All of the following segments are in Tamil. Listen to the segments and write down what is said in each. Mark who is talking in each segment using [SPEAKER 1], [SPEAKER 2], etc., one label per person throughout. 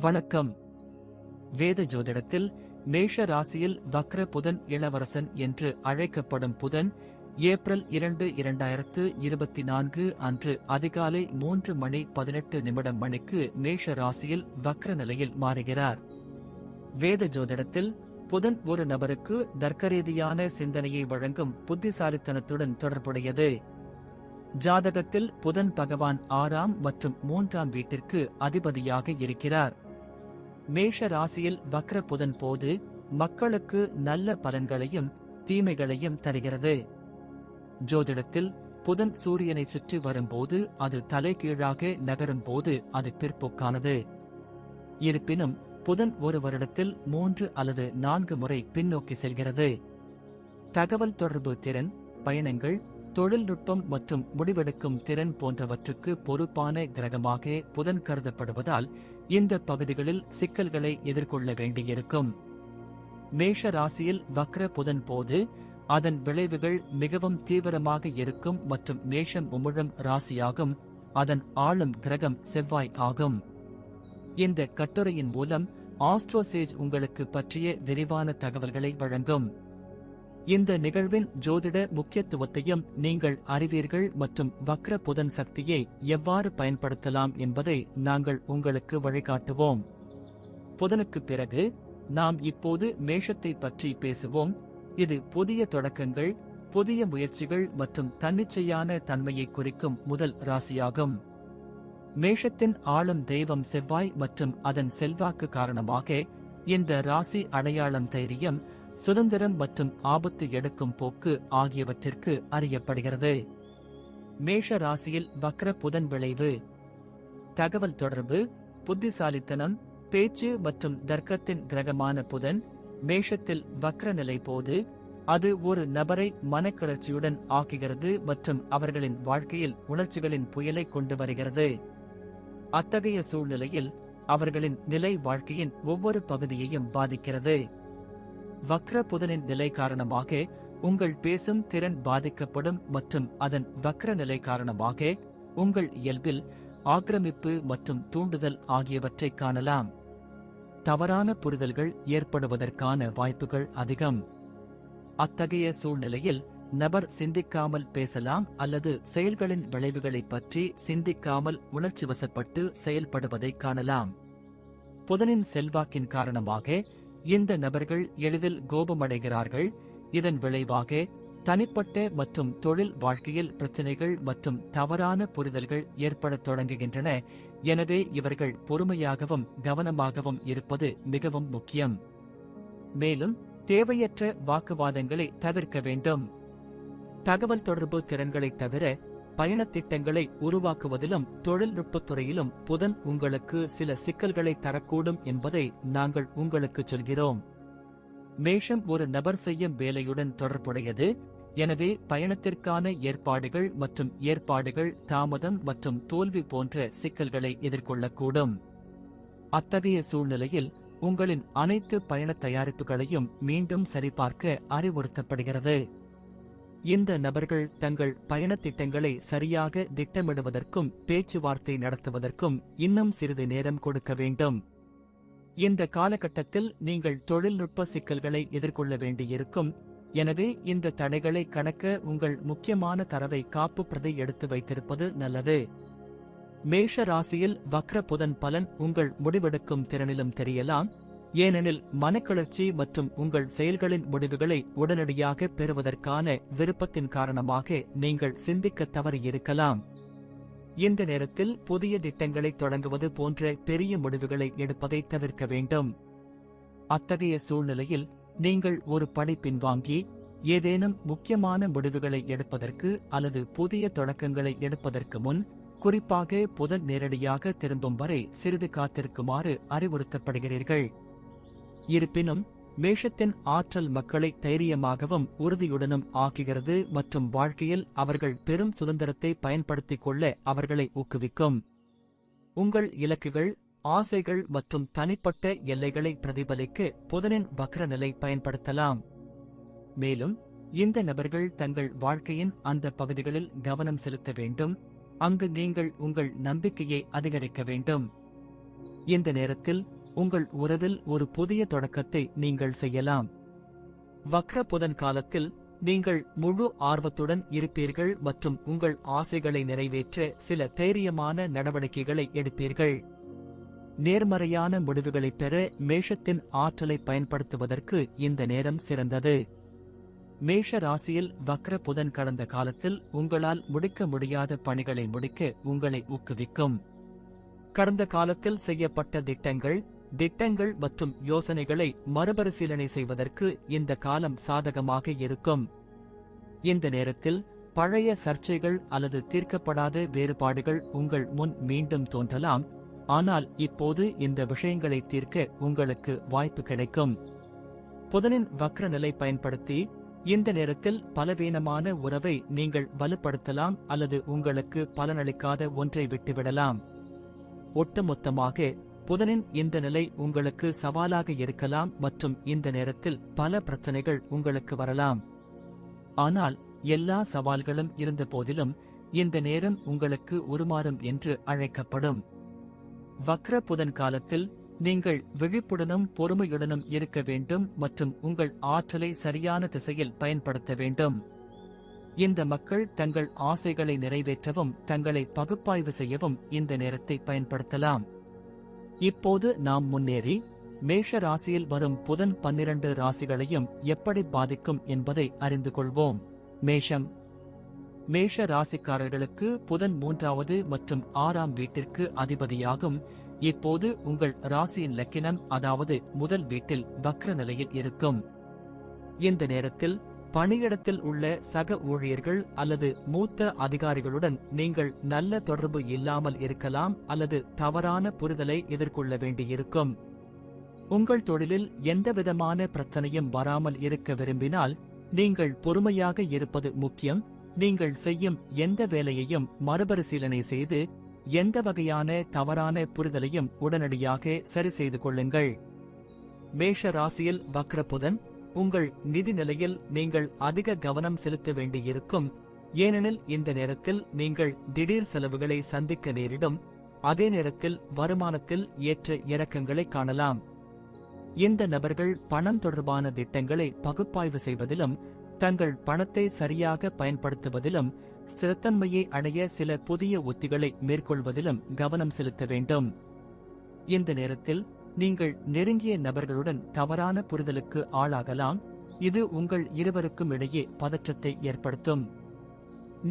[SPEAKER 1] வணக்கம். வேத ஜோதிடத்தில் மேஷ ராசியில் வக்ர புதன் இளவரசன் என்று அழைக்கப்படும் புதன் ஏப்ரல் இரண்டு இரண்டாயிரத்து இருபத்தி நான்கு அன்று அதிகாலை மூன்று மணி பதினெட்டு நிமிடம் மணிக்கு மேஷ ராசியில் வக்ர நிலையில் மாறுகிறார். வேத ஜோதிடத்தில் புதன் ஒரு நபருக்கு தர்க்கரீதியான சிந்தனையை வழங்கும் புத்திசாலித்தனத்துடன் தொடர்புடையது. ஜாதகத்தில் புதன் பகவான் ஆறாம் மற்றும் மூன்றாம் வீட்டிற்கு அதிபதியாக இருக்கிறார். மேஷ ராசியில் வக்ர புதன் போது மக்களுக்கு நல்ல பலன்களையும் தீமைகளையும் தருகிறது. ஜோதிடத்தில் புதன் சூரியனை சுற்றி வரும்போது அது தலைகீழாக நகரும் போது அது பிற்போக்கானது. இருப்பினும் புதன் ஒரு வருடத்தில் மூன்று அல்லது நான்கு முறை பின்னோக்கி செல்கிறது. தகவல் தொடர்பு திறன் பயணங்கள் தொழில்நுட்பம் மற்றும் முடிவெடுக்கும் திறன் போன்றவற்றுக்கு பொறுப்பான கிரகமாக புதன் கருதப்படுவதால் இந்த பகுதிகளில் சிக்கல்களை எதிர்கொள்ள வேண்டியிருக்கும். மேஷ ராசியில் வக்ர புதன் போது அதன் விளைவுகள் மிகவும் தீவிரமாக இருக்கும் மற்றும் மேஷம் உமிழும் ராசியாகும். அதன் ஆளும் கிரகம் செவ்வாய் ஆகும். இந்த கட்டுரையின் மூலம் ஆஸ்ட்ரோசேஜ் உங்களுக்கு பற்றிய விரிவான தகவல்களை வழங்கும். இந்த நிகழ்வின் ஜோதிட முக்கியத்துவத்தையும் நீங்கள் அறிவீர்கள் மற்றும் வக்ர புதன் சக்தியை எவ்வாறு பயன்படுத்தலாம் என்பதை நாங்கள் உங்களுக்கு வழிகாட்டுவோம். புதனுக்கு பிறகு நாம் இப்போது மேஷத்தை பற்றி பேசுவோம். இது புதிய தொடக்கங்கள் புதிய முயற்சிகள் மற்றும் தன்னிச்சையான தன்மையை குறிக்கும் முதல் ராசியாகும். மேஷத்தின் ஆளும் தெய்வம் செவ்வாய் மற்றும் அதன் செல்வாக்கு காரணமாக இந்த ராசி அடையாளம் தைரியம் சுதந்திரம் மற்றும் ஆபத்து எடுக்கும் போக்கு ஆகியவற்றிற்கு அறியப்படுகிறது. மேஷ ராசியில் வக்ர புதன் விளைவு. தகவல் தொடர்பு புத்திசாலித்தனம் பேச்சு மற்றும் தர்க்கத்தின் கிரகமான புதன் மேஷத்தில் வக்ர நிலை போது அது ஒரு நபரை மனக்கிளர்ச்சியுடன் ஆக்குகிறது மற்றும் அவர்களின் வாழ்க்கையில் உணர்ச்சிகளின் புயலை கொண்டு வருகிறது. அத்தகைய சூழ்நிலையில் அவர்களின் நிலை வாழ்க்கையின் ஒவ்வொரு பகுதியையும் பாதிக்கிறது. வக்ர புதனின் நிலை காரணமாக உங்கள் பேசும் திறன் பாதிக்கப்படும் மற்றும் அதன் வக்ர நிலை காரணமாக உங்கள் இயல்பில் ஆக்கிரமிப்பு மற்றும் தூண்டுதல் ஆகியவற்றை காணலாம். தவறான புரிதல்கள் ஏற்படுவதற்கான வாய்ப்புகள் அதிகம். அத்தகைய சூழ்நிலையில் நபர் சிந்திக்காமல் பேசலாம் அல்லது செயல்களின் விளைவுகளைப் பற்றி சிந்திக்காமல் உணர்ச்சி வசப்பட்டு செயல்படுவதை காணலாம். புதனின் செல்வாக்கின் காரணமாக இந்த நபர்கள் எளிதில் கோபமடைகிறார்கள்? இதன் விளைவாக தனிப்பட்ட மற்றும் தொழில் வாழ்க்கையில் பிரச்சினைகள் மற்றும் தவறான புரிதல்கள் ஏற்படத் தொடங்குகின்றன. எனவே இவர்கள் பொறுமையாகவும் கவனமாகவும் இருப்பது மிகவும் முக்கியம். மேலும் தேவையற்ற வாக்குவாதங்களை தவிர்க்க வேண்டும். தகவல் தொடர்பு திறன்களை தவிர பயணத் திட்டங்களை உருவாக்குவதிலும் தொழில்நுட்பத் துறையிலும் புதன் உங்களுக்கு சில சிக்கல்களை தரக்கூடும் என்பதை நாங்கள் உங்களுக்கு சொல்கிறோம். மேஷம் ஒரு நபர் செய்யும் வேலையுடன் தொடர்புடையது. எனவே பயணத்திற்கான ஏற்பாடுகள் மற்றும் ஏற்பாடுகள் தாமதம் மற்றும் தோல்வி போன்ற சிக்கல்களை எதிர்கொள்ளக்கூடும். அத்தகைய சூழ்நிலையில் உங்களின் அனைத்து பயணத் தயாரிப்புகளையும் மீண்டும் சரிபார்க்க அறிவுறுத்தப்படுகிறது. இந்த நபர்கள் தங்கள் பயணத் திட்டங்களை சரியாக திட்டமிடுவதற்கும் பேச்சுவார்த்தை நடத்துவதற்கும் இன்னும் சிறிது நேரம் கொடுக்க வேண்டும். இந்த காலகட்டத்தில் நீங்கள் தொழில்நுட்ப சிக்கல்களை எதிர்கொள்ள வேண்டியிருக்கும். எனவே இந்த தடைகளை கணக்க உங்கள் முக்கியமான தரவை காப்பு பிரதி எடுத்து வைத்திருப்பது நல்லது. மேஷ ராசியில் வக்ர புதன் பலன் உங்கள் முடிவெடுக்கும் திறனிலும் தெரியலாம். ஏனெனில் மனக்கிளர்ச்சி மற்றும் உங்கள் செயல்களின் முடிவுகளை உடனடியாக பெறுவதற்கான விருப்பத்தின் காரணமாக நீங்கள் சிந்திக்க தவறியிருக்கலாம். இந்த நேரத்தில் புதிய திட்டங்களை தொடங்குவது போன்ற பெரிய முடிவுகளை எடுப்பதை தவிர்க்க வேண்டும். அத்தகைய சூழ்நிலையில் நீங்கள் ஒரு படை பின்வாங்கி ஏதேனும் முக்கியமான முடிவுகளை எடுப்பதற்கு அல்லது புதிய தொடக்கங்களை எடுப்பதற்கு முன் குறிப்பாக புதன் நேரடியாக திரும்பும் வரை சிறிது காத்திருக்குமாறு அறிவுறுத்தப்படுகிறீர்கள். இருப்பினும் மேஷத்தின் ஆற்றல் மக்களை தைரியமாகவும் உறுதியுடனும் ஆக்குகிறது மற்றும் வாழ்க்கையில் அவர்கள் பெரும் சுதந்திரத்தை பயன்படுத்திக் கொள்ள அவர்களை ஊக்குவிக்கும். உங்கள் இலக்குகள் ஆசைகள் மற்றும் தனிப்பட்ட எல்லைகளை பிரதிபலிக்க புதனின் வக்ர நிலை பயன்படுத்தலாம். மேலும் இந்த நபர்கள் தங்கள் வாழ்க்கையின் அந்த பகுதிகளில் கவனம் செலுத்த வேண்டும். அங்கு நீங்கள் உங்கள் நம்பிக்கையை அதிகரிக்க வேண்டும். இந்த நேரத்தில் உங்கள் உறவில் ஒரு புதிய தொடக்கத்தை நீங்கள் செய்யலாம். வக்ர புதன் காலத்தில் நீங்கள் முழு ஆர்வத்துடன் இருப்பீர்கள் மற்றும் உங்கள் ஆசைகளை நிறைவேற்ற சில தைரியமான நடவடிக்கைகளை எடுப்பீர்கள். நேர்மறையான முடிவுகளைப் பெற மேஷத்தின் ஆற்றலை பயன்படுத்துவதற்கு இந்த நேரம் சிறந்தது. மேஷ ராசியில் வக்ர புதன் கடந்த காலத்தில் உங்களால் முடிக்க முடியாத பணிகளை முடிக்க உங்களை ஊக்குவிக்கும். கடந்த காலத்தில் செய்யப்பட்ட திட்டங்கள் திட்டங்கள் மற்றும் யோசனைகளை மறுபரிசீலனை செய்வதற்கு இந்த காலம் சாதகமாக இருக்கும். இந்த நேரத்தில் பழைய சர்ச்சைகள் அல்லது தீர்க்கப்படாத வேறுபாடுகள் உங்கள் முன் மீண்டும் தோன்றலாம். ஆனால் இப்போது இந்த விஷயங்களை தீர்க்க உங்களுக்கு வாய்ப்பு கிடைக்கும். புதனின் வக்ர நிலை பயன்படுத்தி இந்த நேரத்தில் பலவீனமான உறவை நீங்கள் வலுப்படுத்தலாம் அல்லது உங்களுக்கு பலனளிக்காத ஒன்றை விட்டுவிடலாம். ஒட்டுமொத்தமாக புதனின் இந்த நிலை உங்களுக்கு சவாலாக இருக்கலாம் மற்றும் இந்த நேரத்தில் பல பிரச்சனைகள் உங்களுக்கு வரலாம். ஆனால் எல்லா சவால்களும் இருந்த போதிலும் இந்த நேரம் உங்களுக்கு உருமாறும் என்று அழைக்கப்படும். வக்ர புதன் காலத்தில் நீங்கள் விழிப்புடனும் பொறுமையுடனும் இருக்க வேண்டும் மற்றும் உங்கள் ஆற்றலை சரியான திசையில் பயன்படுத்த வேண்டும். இந்த மக்கள் தங்கள் ஆசைகளை நிறைவேற்றவும் தங்களை பகுப்பாய்வு செய்யவும் இந்த நேரத்தை பயன்படுத்தலாம். இப்போது நாம் முன்னேறி மேஷ ராசியில் வரும் புதன் பன்னிரண்டு ராசிகளையும் எப்படி பாதிக்கும் என்பதை அறிந்து கொள்வோம். மேஷம். மேஷ ராசிக்காரர்களுக்கு புதன் மூன்றாவது மற்றும் ஆறாம் வீட்டிற்கு அதிபதியாகும். இப்போது உங்கள் ராசியின் லக்கினம் அதாவது முதல் வீட்டில் வக்ர நிலையில் இருக்கும். இந்த நேரத்தில் பணியிடத்தில் உள்ள சக ஊழியர்கள் அல்லது மூத்த அதிகாரிகளுடன் நீங்கள் நல்ல தொடர்பு இல்லாமல் இருக்கலாம் அல்லது தவறான புரிதலை எதிர்கொள்ள வேண்டியிருக்கும். உங்கள் தொழிலில் எந்தவிதமான பிரச்சனையும் வராமல் இருக்க விரும்பினால் நீங்கள் பொறுமையாக இருப்பது முக்கியம். நீங்கள் செய்யும் எந்த வேலையையும் மறுபரிசீலனை செய்து எந்த வகையான தவறான புரிதலையும் உடனடியாக சரி செய்து கொள்ளுங்கள். மேஷ ராசியில் வக்ர புதன் உங்கள் நிதி நிலையில் நீங்கள் அதிக கவனம் செலுத்த வேண்டியிருக்கும். ஏனெனில் இந்த நேரத்தில் நீங்கள் திடீர் செலவுகளை சந்திக்க நேரிடும். அதே நேரத்தில் வருமானத்தில் ஏற்ற இறக்கங்களை காணலாம். இந்த நபர்கள் பணம் தொடர்பான திட்டங்களை பகுப்பாய்வு செய்வதிலும் தங்கள் பணத்தை சரியாக பயன்படுத்துவதிலும் ஸ்திரத்தன்மையை அடைய சில புதிய உத்திகளை மேற்கொள்வதிலும் கவனம் செலுத்த வேண்டும். இந்த நேரத்தில் நீங்கள் நெருங்கிய நபர்களுடன் தவறான புரிதலுக்கு ஆளாகலாம். இது உங்கள் இருவருக்கும் இடையே பதற்றத்தை ஏற்படுத்தும்.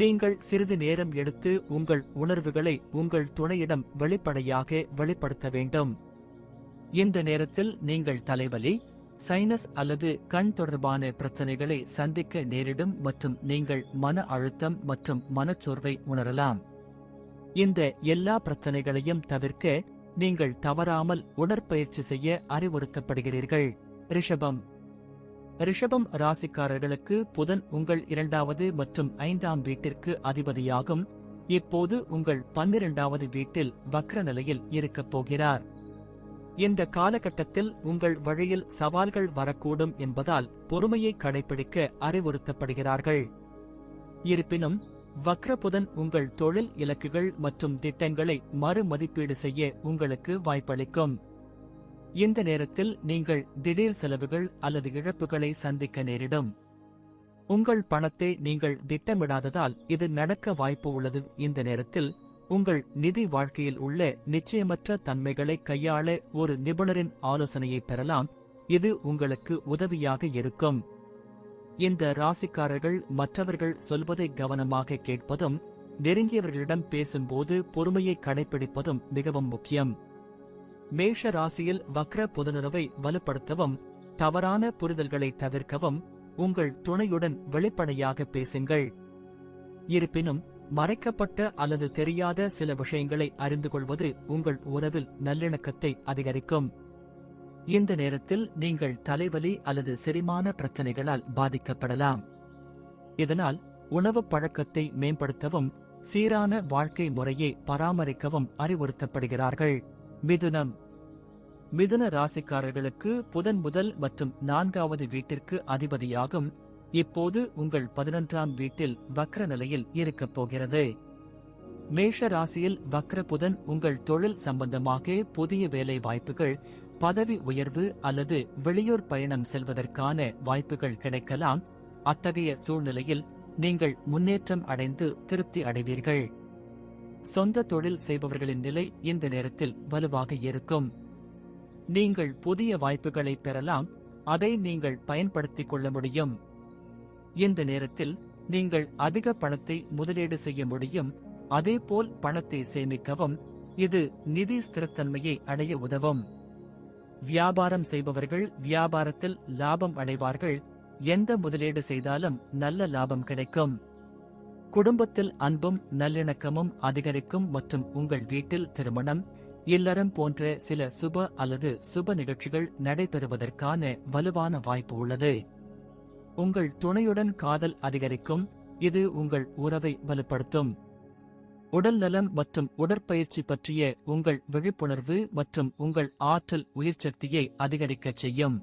[SPEAKER 1] நீங்கள் சிறிது நேரம் எடுத்து உங்கள் உணர்வுகளை உங்கள் துணையிடம் வெளிப்படையாக வெளிப்படுத்த வேண்டும். இந்த நேரத்தில் நீங்கள் தலைவலி சைனஸ் அல்லது கண் தொடர்பான பிரச்சனைகளை சந்திக்க நேரிடும் மற்றும் நீங்கள் மன அழுத்தம் மற்றும் மனச்சோர்வை உணரலாம். இந்த எல்லா பிரச்சனைகளையும் தவிர்க்க நீங்கள் தவறாமல் உடற்பயிற்சி செய்ய அறிவுறுத்தப்படுகிறீர்கள். ரிஷபம். ரிஷபம் ராசிக்காரர்களுக்கு புதன் உங்கள் இரண்டாவது மற்றும் ஐந்தாம் வீட்டிற்கு அதிபதியாகும். இப்போது உங்கள் பன்னிரண்டாவது வீட்டில் வக்ர நிலையில் இருக்கப் போகிறார். இந்த காலகட்டத்தில் உங்கள் வழியில் சவால்கள் வரக்கூடும் என்பதால் பொறுமையை கடைபிடிக்க அறிவுறுத்தப்படுகிறார்கள். இருப்பினும் வக்ரபுதன் உங்கள் தொழில் இலக்குகள் மற்றும் திட்டங்களை மறுமதிப்பீடு செய்ய உங்களுக்கு வாய்ப்பளிக்கும். இந்த நேரத்தில் நீங்கள் திடீர் செலவுகள் அல்லது இழப்புகளை சந்திக்க நேரிடும். உங்கள் பணத்தை நீங்கள் திட்டமிடாததால் இது நடக்க வாய்ப்பு உள்ளது. இந்த நேரத்தில் உங்கள் நிதி வாழ்க்கையில் உள்ள நிச்சயமற்ற தன்மைகளை கையாள ஒரு நிபுணரின் ஆலோசனையை பெறலாம். இது உங்களுக்கு உதவியாக இருக்கும். இந்த ராசிக்காரர்கள் மற்றவர்கள் சொல்வதை கவனமாக கேட்பதும் நெருங்கியவர்களிடம் பேசும்போது பொறுமையை கடைபிடிப்பதும் மிகவும் முக்கியம். மேஷ ராசியில் வக்ர புதனுறவை வலுப்படுத்தவும் தவறான புரிதல்களை தவிர்க்கவும் உங்கள் துணையுடன் வெளிப்படையாக பேசுங்கள். இருப்பினும் மறைக்கப்பட்ட அல்லது தெரியாத சில விஷயங்களை அறிந்து கொள்வது உங்கள் உறவில் நல்லிணக்கத்தை அதிகரிக்கும். இந்த நேரத்தில் நீங்கள் தலைவலி அல்லது செரிமான பிரச்சனைகளால் பாதிக்கப்படலாம். இதனால் உணவு பழக்கத்தை மேம்படுத்தவும் சீரான வாழ்க்கை முறையை பராமரிக்கவும் அறிவுறுத்தப்படுகிறார்கள். மிதுனம். மிதுன ராசிக்காரர்களுக்கு புதன் முதல் மற்றும் நான்காவது வீட்டிற்கு அதிபதியாகும். இப்போது உங்கள் பதினொன்றாம் வீட்டில் வக்ர நிலையில் இருக்கப் போகிறது. மேஷ ராசியில் வக்ர புதன் உங்கள் தொழில் சம்பந்தமாக புதிய வேலை வாய்ப்புகள் பதவி உயர்வு அல்லது வெளியூர் பயணம் செல்வதற்கான வாய்ப்புகள் கிடைக்கலாம். அத்தகைய சூழ்நிலையில் நீங்கள் முன்னேற்றம் அடைந்து திருப்தி அடைவீர்கள். சொந்த தொழில் செய்பவர்களின் நிலை இந்த நேரத்தில் வலுவாக இருக்கும். நீங்கள் புதிய வாய்ப்புகளை பெறலாம். அதை நீங்கள் பயன்படுத்திக் கொள்ள முடியும். இந்த நேரத்தில் நீங்கள் அதிக பணத்தை முதலீடு செய்ய முடியும். அதேபோல் பணத்தை சேமிக்கவும். இது நிதி ஸ்திரத்தன்மையை அடைய உதவும். வியாபாரம் செய்பவர்கள் வியாபாரத்தில் லாபம் அடைவார்கள். எந்த முதலீடு செய்தாலும் நல்ல லாபம் கிடைக்கும். குடும்பத்தில் அன்பும் நல்லிணக்கமும் அதிகரிக்கும் மற்றும் உங்கள் வீட்டில் திருமணம் இல்லறம் போன்ற சில சுப அல்லது சுப நிகழ்ச்சிகள் நடைபெறுவதற்கான வலுவான வாய்ப்பு உள்ளது. உங்கள் துணையுடன் காதல் அதிகரிக்கும் இது உங்கள் உறவை வலுப்படுத்தும். உடல் நலம் மற்றும் உடற்பயிற்சி பற்றிய உங்கள் விழிப்புணர்வு மற்றும் உங்கள் ஆற்றல் உயிர்ச்சக்தியை அதிகரிக்கச் செய்யும்.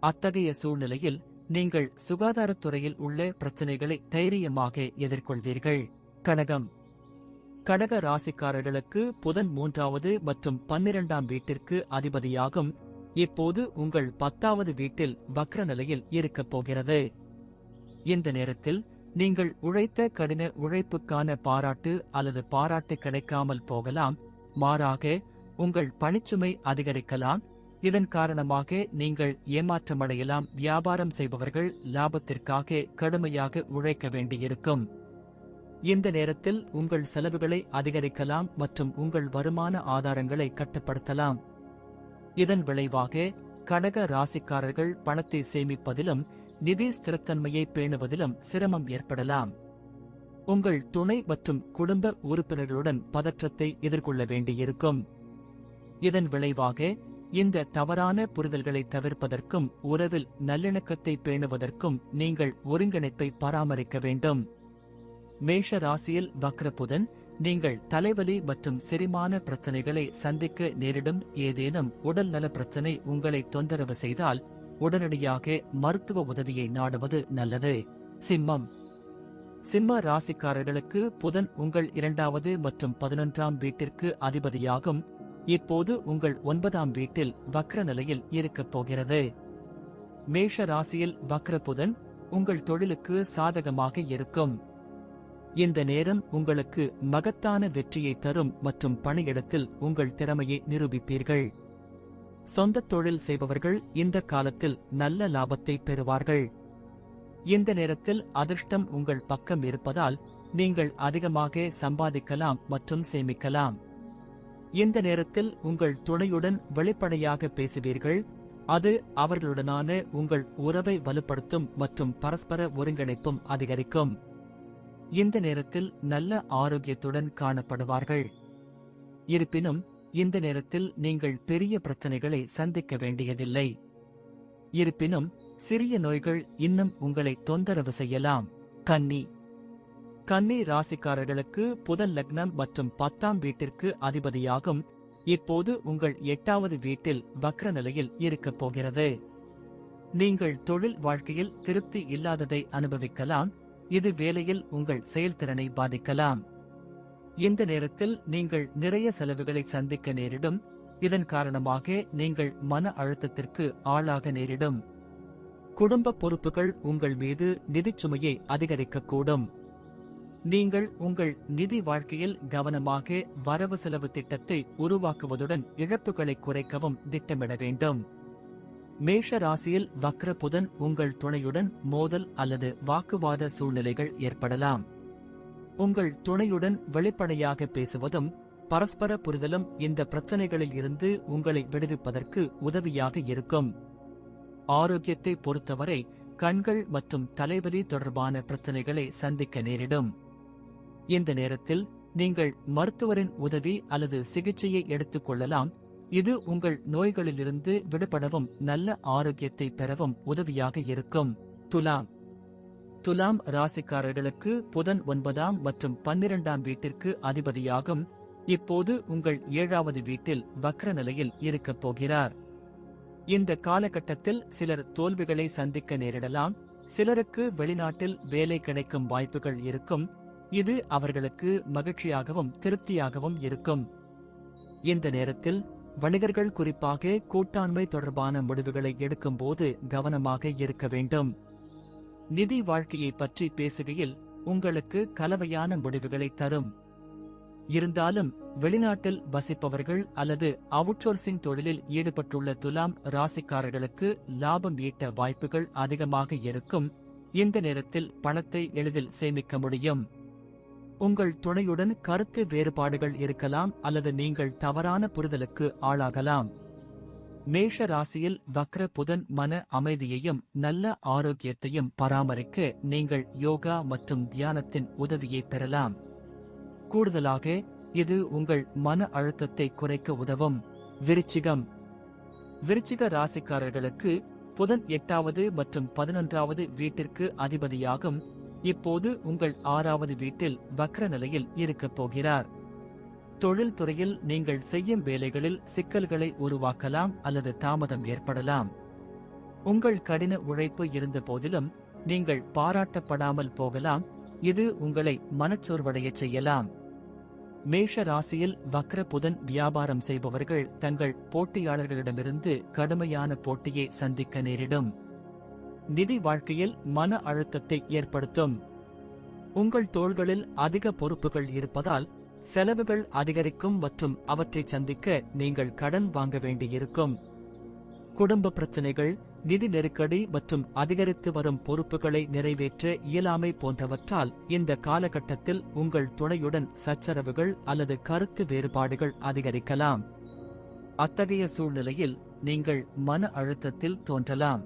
[SPEAKER 1] அத்தகைய சூழ்நிலையில் நீங்கள் சுகாதாரத்துறையில் உள்ள பிரச்சனைகளை தைரியமாக எதிர்கொள்வீர்கள். கடகம் கடக ராசிக்காரர்களுக்கு புதன் மூன்றாவது மற்றும் பன்னிரண்டாம் வீட்டிற்கு அதிபதியாகும். இப்போது உங்கள் பத்தாவது வீட்டில் வக்ர நிலையில் இருக்கப் போகிறது. இந்த நேரத்தில் நீங்கள் உழைத்த கடின உழைப்புக்கான பாராட்டு அல்லது பாராட்டு கிடைக்காமல் போகலாம். மாறாக உங்கள் பணிச்சுமை அதிகரிக்கலாம். இதன் காரணமாக நீங்கள் ஏமாற்றமடையலாம். வியாபாரம் செய்பவர்கள் லாபத்திற்காக கடுமையாக உழைக்க வேண்டியிருக்கும். இந்த நேரத்தில் உங்கள் செலவுகளை அதிகரிக்கலாம் மற்றும் உங்கள் வருமான ஆதாரங்களை கட்டுப்படுத்தலாம். இதன் விளைவாக கடக ராசிக்காரர்கள் பணத்தை சேமிப்பதிலும் நிதி ஸ்திரத்தன்மையை பேணுவதிலும் சிரமம் ஏற்படலாம். உங்கள் துணை மற்றும் குடும்ப உறுப்பினர்களுடன் பதற்றத்தை எதிர்கொள்ள வேண்டியிருக்கும். இதன் விளைவாக இந்த தவறான புரிதல்களை தவிர்ப்பதற்கும் உறவில் நல்லிணக்கத்தை பேணுவதற்கும் நீங்கள் ஒருங்கிணைப்பை பராமரிக்க வேண்டும். மேஷ ராசியில் வக்ரபுதன் நீங்கள் தலைவலி மற்றும் செரிமான பிரச்சனைகளை சந்திக்க நேரிடும் ஏதேனும் உடல் நல பிரச்சனை உங்களை தொந்தரவு செய்தால் உடனடியாக மருத்துவ உதவியை நாடுவது நல்லது. சிம்மம். சிம்ம ராசிக்காரர்களுக்கு புதன் உங்கள் இரண்டாவது மற்றும் பதினொன்றாம் வீட்டிற்கு அதிபதியாகும். இப்போது உங்கள் ஒன்பதாம் வீட்டில் வக்ர நிலையில் இருக்கப் போகிறது. மேஷ ராசியில் வக்ர புதன் உங்கள் தொழிலுக்கு சாதகமாக இருக்கும். இந்த நேரம் உங்களுக்கு மகத்தான வெற்றியை தரும் மற்றும் பணியிடத்தில் உங்கள் திறமையை நிரூபிப்பீர்கள். சொந்த தொழில் செய்பவர்கள் இந்த காலத்தில் நல்ல லாபத்தை பெறுவார்கள். இந்த நேரத்தில் அதிர்ஷ்டம் உங்கள் பக்கம் இருப்பதால் நீங்கள் அதிகமாக சம்பாதிக்கலாம் மற்றும் சேமிக்கலாம். இந்த நேரத்தில் உங்கள் துணையுடன் வெளிப்படையாக பேசுவீர்கள். அது அவர்களுடனான உங்கள் உறவை வலுப்படுத்தும் மற்றும் பரஸ்பர ஒருங்கிணைப்பும் அதிகரிக்கும். இந்த நேரத்தில் நல்ல ஆரோக்கியத்துடன் காணப்படுவார்கள். இருப்பினும் இந்த நேரத்தில் நீங்கள் பெரிய பிரச்சனைகளை சந்திக்க வேண்டியதில்லை. இருப்பினும் சிறிய நோய்கள் இன்னும் உங்களை தொந்தரவு செய்யலாம். கன்னி. கன்னி ராசிக்காரர்களுக்கு புதன் லக்னம் மற்றும் பத்தாம் வீட்டிற்கு அதிபதியாகும். இப்போது உங்கள் எட்டாவது வீட்டில் வக்ர நிலையில் இருக்கப் போகிறது. நீங்கள் தொழில் வாழ்க்கையில் திருப்தி இல்லாததை அனுபவிக்கலாம். இது வேலையில் உங்கள் செயல்திறனை பாதிக்கலாம். இந்த நேரத்தில் நீங்கள் நிறைய செலவுகளை சந்திக்க நேரிடும். இதன் காரணமாக நீங்கள் மன அழுத்தத்திற்கு ஆளாக நேரிடும். குடும்ப பொறுப்புகள் உங்கள் மீது நிதிச் சுமையை அதிகரிக்கக்கூடும். நீங்கள் உங்கள் நிதி வாழ்க்கையில் கவனமாக வரவு செலவு திட்டத்தை உருவாக்குவதுடன் இழப்புகளை குறைக்கவும் திட்டமிட வேண்டும். மேஷ ராசியில் வக்ர புதன் உங்கள் துணையுடன் மோதல் அல்லது வாக்குவாத சூழ்நிலைகள் ஏற்படலாம். உங்கள் துணையுடன் வெளிப்படையாக பேசுவதும் பரஸ்பர புரிதலும் இந்த பிரச்சனைகளில் இருந்து உங்களை விடுவிப்பதற்கு உதவியாக இருக்கும். ஆரோக்கியத்தை பொறுத்தவரை கண்கள் மற்றும் தலைவலி தொடர்பான பிரச்சனைகளை சந்திக்க நேரிடும். இந்த நேரத்தில் நீங்கள் மருத்துவரின் உதவி அல்லது சிகிச்சையை எடுத்துக் கொள்ளலாம். இது உங்கள் நோய்களிலிருந்து விடுபடவும் நல்ல ஆரோக்கியத்தை பெறவும் உதவியாக இருக்கும். துலாம். துலாம் ராசிக்காரர்களுக்கு புதன் ஒன்பதாம் மற்றும் பன்னிரண்டாம் வீட்டிற்கு அதிபதியாகும். இப்போது உங்கள் ஏழாவது வீட்டில் வக்ர நிலையில் இருக்கப் போகிறார். இந்த காலகட்டத்தில் சிலர் தோல்விகளை சந்திக்க நேரிடலாம். சிலருக்கு வெளிநாட்டில் வேலை கிடைக்கும் வாய்ப்புகள் இருக்கும். இது அவர்களுக்கு மகிழ்ச்சியாகவும் திருப்தியாகவும் இருக்கும். இந்த நேரத்தில் வணிகர்கள் குறிப்பாக கூட்டாண்மை தொடர்பான முடிவுகளை எடுக்கும்போது கவனமாக இருக்க வேண்டும். நிதி வாழ்க்கையை பற்றி பேசுகையில் உங்களுக்கு கலவையான முடிவுகளை தரும். இருந்தாலும் வெளிநாட்டில் வசிப்பவர்கள் அல்லது அவுட்சோர்சிங் தொழிலில் ஈடுபட்டுள்ள துலாம் ராசிக்காரர்களுக்கு லாபம் ஈட்ட வாய்ப்புகள் அதிகமாக இருக்கும். இந்த நேரத்தில் பணத்தை எளிதில் சேமிக்க முடியும். உங்கள் துணையுடன் கருத்து வேறுபாடுகள் இருக்கலாம் அல்லது நீங்கள் தவறான புரிதலுக்கு ஆளாகலாம். மேஷ ராசியில் வக்ர புதன் மன அமைதியையும் நல்ல ஆரோக்கியத்தையும் பராமரிக்க நீங்கள் யோகா மற்றும் தியானத்தின் உதவியை பெறலாம். கூடுதலாக இது உங்கள் மன அழுத்தத்தை குறைக்க உதவும். விருச்சிகம். விருச்சிக ராசிக்காரர்களுக்கு புதன் எட்டாவது மற்றும் பதினொன்றாவது வீட்டிற்கு அதிபதியாகும். இப்போது உங்கள் ஆறாவது வீட்டில் வக்ர நிலையில் இருக்கப் போகிறார். தொழில்துறையில் நீங்கள் செய்யும் வேலைகளில் சிக்கல்களை உருவாக்கலாம் அல்லது தாமதம் ஏற்படலாம். உங்கள் கடின உழைப்பு இருந்த போதிலும் நீங்கள் பாராட்டப்படாமல் போகலாம். இது உங்களை மனச்சோர்வடையச் செய்யலாம். மேஷ ராசியில் வக்ர புதன் வியாபாரம் செய்பவர்கள் தங்கள் போட்டியாளர்களிடமிருந்து கடுமையான போட்டியை சந்திக்க நேரிடும். நிதி வாழ்க்கையில் மன அழுத்தத்தை ஏற்படுத்தும். உங்கள் தோள்களில் அதிக பொறுப்புகள் இருப்பதால் செலவுகள் அதிகரிக்கும் மற்றும் அவற்றை சந்திக்க நீங்கள் கடன் வாங்க வேண்டியிருக்கும். குடும்ப பிரச்சனைகள் நிதி நெருக்கடி மற்றும் அதிகரித்து வரும் பொறுப்புகளை நிறைவேற்ற இயலாமை போன்றவற்றால் இந்த காலகட்டத்தில் உங்கள் துணையுடன் சச்சரவுகள் அல்லது கருத்து வேறுபாடுகள் அதிகரிக்கலாம். அத்தகைய சூழ்நிலையில் நீங்கள் மன அழுத்தத்தில் தோன்றலாம்.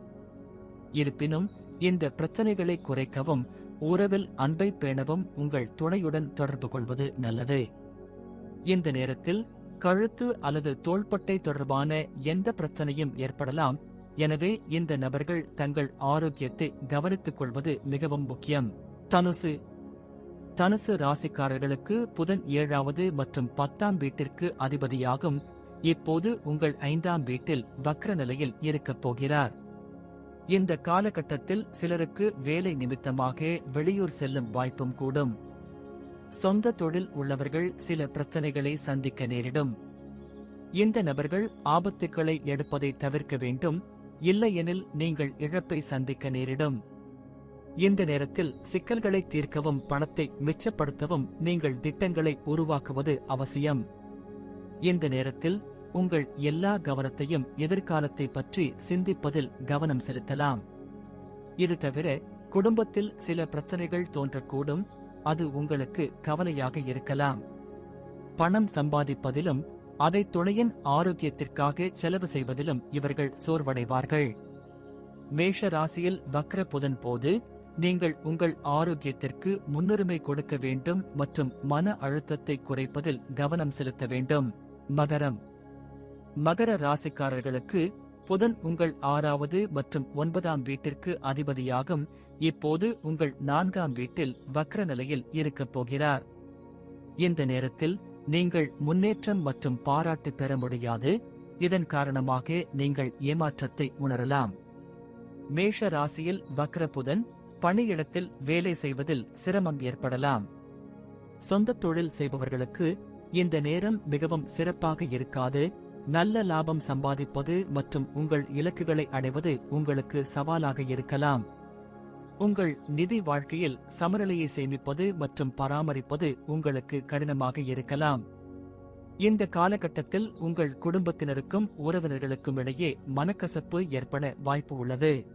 [SPEAKER 1] இருப்பினும் இந்த பிரச்சனைகளை குறைக்கவும் உறவில் அன்பை பேணவும் உங்கள் துணையுடன் தொடர்பு கொள்வது நல்லது. இந்த நேரத்தில் கழுத்து அல்லது தோள்பட்டை தொடர்பான எந்த பிரச்சனையும் ஏற்படலாம். எனவே இந்த நபர்கள் தங்கள் ஆரோக்கியத்தை கவனித்துக் கொள்வது மிகவும் முக்கியம். தனுசு. தனுசு ராசிக்காரர்களுக்கு புதன் ஏழாவது மற்றும் பத்தாம் வீட்டிற்கு அதிபதியாகும். இப்போது உங்கள் ஐந்தாம் வீட்டில் வக்ர நிலையில் இருக்கப் போகிறார். இந்த காலகட்டத்தில் சிலருக்கு வேலை நிமித்தமாக வெளியூர் செல்லும் வாய்ப்பும் கூடும். சொந்த தொழில் உள்ளவர்கள் சில பிரச்சனைகளை சந்திக்க நேரிடும். இந்த நபர்கள் ஆபத்துக்களை எடுப்பதை தவிர்க்க வேண்டும் இல்லையெனில் நீங்கள் இழப்பை சந்திக்க நேரிடும். இந்த நேரத்தில் சிக்கல்களை தீர்க்கவும் பணத்தை மிச்சப்படுத்தவும் நீங்கள் திட்டங்களை உருவாக்குவது அவசியம். இந்த நேரத்தில் உங்கள் எல்லா கவனத்தையும் எதிர்காலத்தை பற்றி சிந்திப்பதில் கவனம் செலுத்தலாம். இது தவிர குடும்பத்தில் சில பிரச்சனைகள் தோன்றக்கூடும். அது உங்களுக்கு கவலையாக இருக்கலாம். பணம் சம்பாதிப்பதிலும் அதை துணையின் ஆரோக்கியத்திற்காக செலவு செய்வதிலும் இவர்கள் சோர்வடைவார்கள். மேஷ ராசியில் வக்ர புதன் போது நீங்கள் உங்கள் ஆரோக்கியத்திற்கு முன்னுரிமை கொடுக்க வேண்டும் மற்றும் மன அழுத்தத்தை குறைப்பதில் கவனம் செலுத்த வேண்டும். மகரம். மகர ராசிக்காரர்களுக்கு புதன் உங்கள் ஆறாவது மற்றும் ஒன்பதாம் வீட்டிற்கு அதிபதியாகும். இப்போது உங்கள் நான்காம் வீட்டில் வக்ர நிலையில் இருக்கப் போகிறார். இந்த நேரத்தில் நீங்கள் முன்னேற்றம் மற்றும் பாராட்டு பெற முடியாது. இதன் காரணமாக நீங்கள் ஏமாற்றத்தை உணரலாம். மேஷ ராசியில் வக்ர புதன் பணியிடத்தில் வேலை செய்வதில் சிரமம் ஏற்படலாம். சொந்த தொழில் செய்பவர்களுக்கு இந்த நேரம் மிகவும் சிறப்பாக இருக்காது. நல்ல லாபம் சம்பாதிப்பது மற்றும் உங்கள் இலக்குகளை அடைவது உங்களுக்கு சவாலாக இருக்கலாம். உங்கள் நிதி வாழ்க்கையில் சமநிலையை சேமிப்பது மற்றும் பராமரிப்பது உங்களுக்கு கடினமாக இருக்கலாம். இந்த காலகட்டத்தில் உங்கள் குடும்பத்தினருக்கும் உறவினர்களுக்கும் இடையே மனக்கசப்பு ஏற்பட வாய்ப்பு உள்ளது.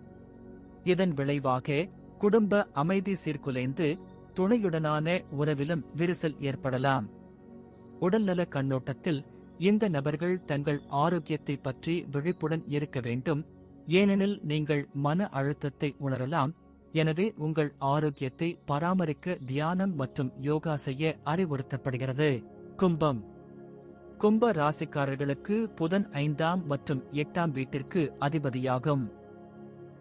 [SPEAKER 1] இதன் விளைவாக குடும்ப அமைதி சீர்குலைந்து துணையுடனான உறவிலும் விரிசல் ஏற்படலாம். உடல்நல கண்ணோட்டத்தில் இந்த நபர்கள் தங்கள் ஆரோக்கியத்தை பற்றி விழிப்புடன் இருக்க வேண்டும். ஏனெனில் நீங்கள் மன அழுத்தத்தை உணரலாம். எனவே உங்கள் ஆரோக்கியத்தை பராமரிக்க தியானம் மற்றும் யோகா செய்ய அறிவுறுத்தப்படுகிறது. கும்பம். கும்ப ராசிக்காரர்களுக்கு புதன் ஐந்தாம் மற்றும் எட்டாம் வீட்டிற்கு அதிபதியாகும்.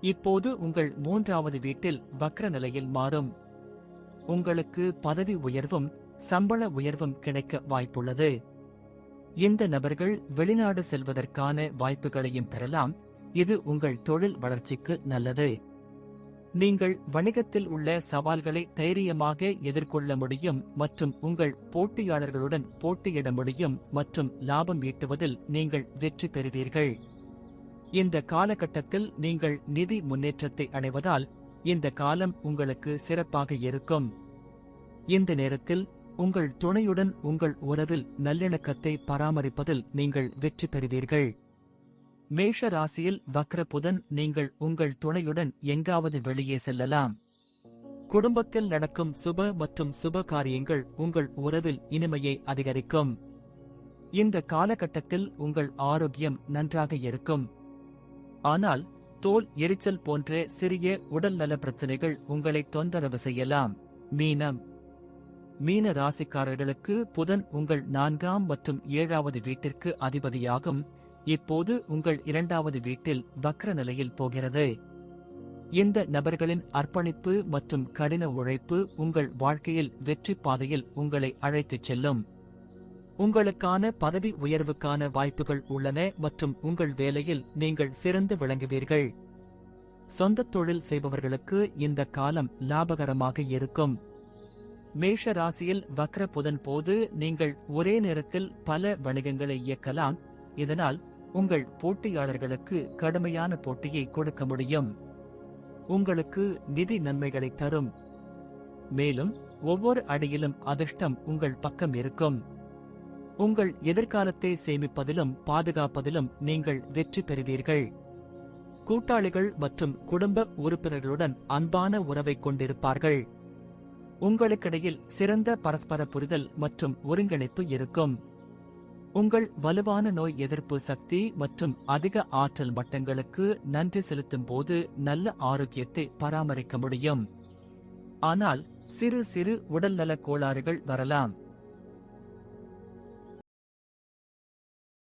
[SPEAKER 1] இப்போது உங்கள் மூன்றாவது வீட்டில் வக்ர நிலையில் மாறும். உங்களுக்கு பதவி உயர்வும் சம்பள உயர்வும் கிடைக்க வாய்ப்புள்ளது. இந்த நபர்கள் வெளிநாடு செல்வதற்கான வாய்ப்புகளையும் பெறலாம். இது உங்கள் தொழில் வளர்ச்சிக்கு நல்லது. நீங்கள் வணிகத்தில் உள்ள சவால்களை தைரியமாக எதிர்கொள்ள முடியும் மற்றும் உங்கள் போட்டியாளர்களுடன் போட்டியிட முடியும் மற்றும் லாபம் ஈட்டுவதில் நீங்கள் வெற்றி பெறுவீர்கள். இந்த காலகட்டத்தில் நீங்கள் நிதி முன்னேற்றத்தை அடைவதால் இந்த காலம் உங்களுக்கு சிறப்பாக இருக்கும். இந்த நேரத்தில் உங்கள் துணையுடன் உங்கள் உறவில் நல்லிணக்கத்தை பராமரிப்பதில் நீங்கள் வெற்றி பெறுவீர்கள். மேஷ ராசியில் வக்ர புதன் நீங்கள் உங்கள் துணையுடன் எங்காவது வெளியே செல்லலாம். குடும்பத்தில் நடக்கும் சுப மற்றும் சுப காரியங்கள் உங்கள் உறவில் இனிமையை அதிகரிக்கும். இந்த காலகட்டத்தில் உங்கள் ஆரோக்கியம் நன்றாக இருக்கும். ஆனால் தோல் எரிச்சல் போன்ற சிறிய உடல்நல பிரச்சனைகள் உங்களை தொந்தரவு செய்யலாம். மீனம் மீன ராசிக்காரர்களுக்கு புதன் உங்கள் நான்காம் மற்றும் ஏழாவது வீட்டிற்கு அதிபதியாகும். இப்போது உங்கள் இரண்டாவது வீட்டில் வக்ர நிலையில் போகிறது. இந்த நபர்களின் அர்ப்பணிப்பு மற்றும் கடின உழைப்பு உங்கள் வாழ்க்கையில் வெற்றி பாதையில் உங்களை அழைத்துச் செல்லும். உங்களுக்கான பதவி உயர்வுக்கான வாய்ப்புகள் உள்ளன மற்றும் உங்கள் வேலையில் நீங்கள் சிறந்து விளங்குவீர்கள். சொந்த தொழில் செய்பவர்களுக்கு இந்த காலம் லாபகரமாக இருக்கும். மேஷ ராசியில் வக்ர புதன் போது நீங்கள் ஒரே நேரத்தில் பல வணிகங்களை இயக்கலாம். இதனால் உங்கள் போட்டியாளர்களுக்கு கடுமையான போட்டியை கொடுக்க முடியும். உங்களுக்கு நிதி நன்மைகளை தரும். மேலும் ஒவ்வொரு அடியிலும் அதிர்ஷ்டம் உங்கள் பக்கம் இருக்கும். உங்கள் எதிர்காலத்தை சேமிப்பதிலும் பாதுகாப்பதிலும் நீங்கள் வெற்றி பெறுவீர்கள். கூட்டாளிகள் மற்றும் குடும்ப உறுப்பினர்களுடன் அன்பான உறவை கொண்டிருப்பார்கள். உங்களுக்கிடையில் சிறந்த பரஸ்பர புரிதல் மற்றும் ஒருங்கிணைப்பு இருக்கும். உங்கள் வலுவான நோய் எதிர்ப்பு சக்தி மற்றும் அதிக ஆற்றல் மட்டங்களுக்கு நன்றி செலுத்தும் போது நல்ல ஆரோக்கியத்தை பராமரிக்க முடியும். ஆனால் சிறு சிறு உடல்நலக் கோளாறுகள் வரலாம்.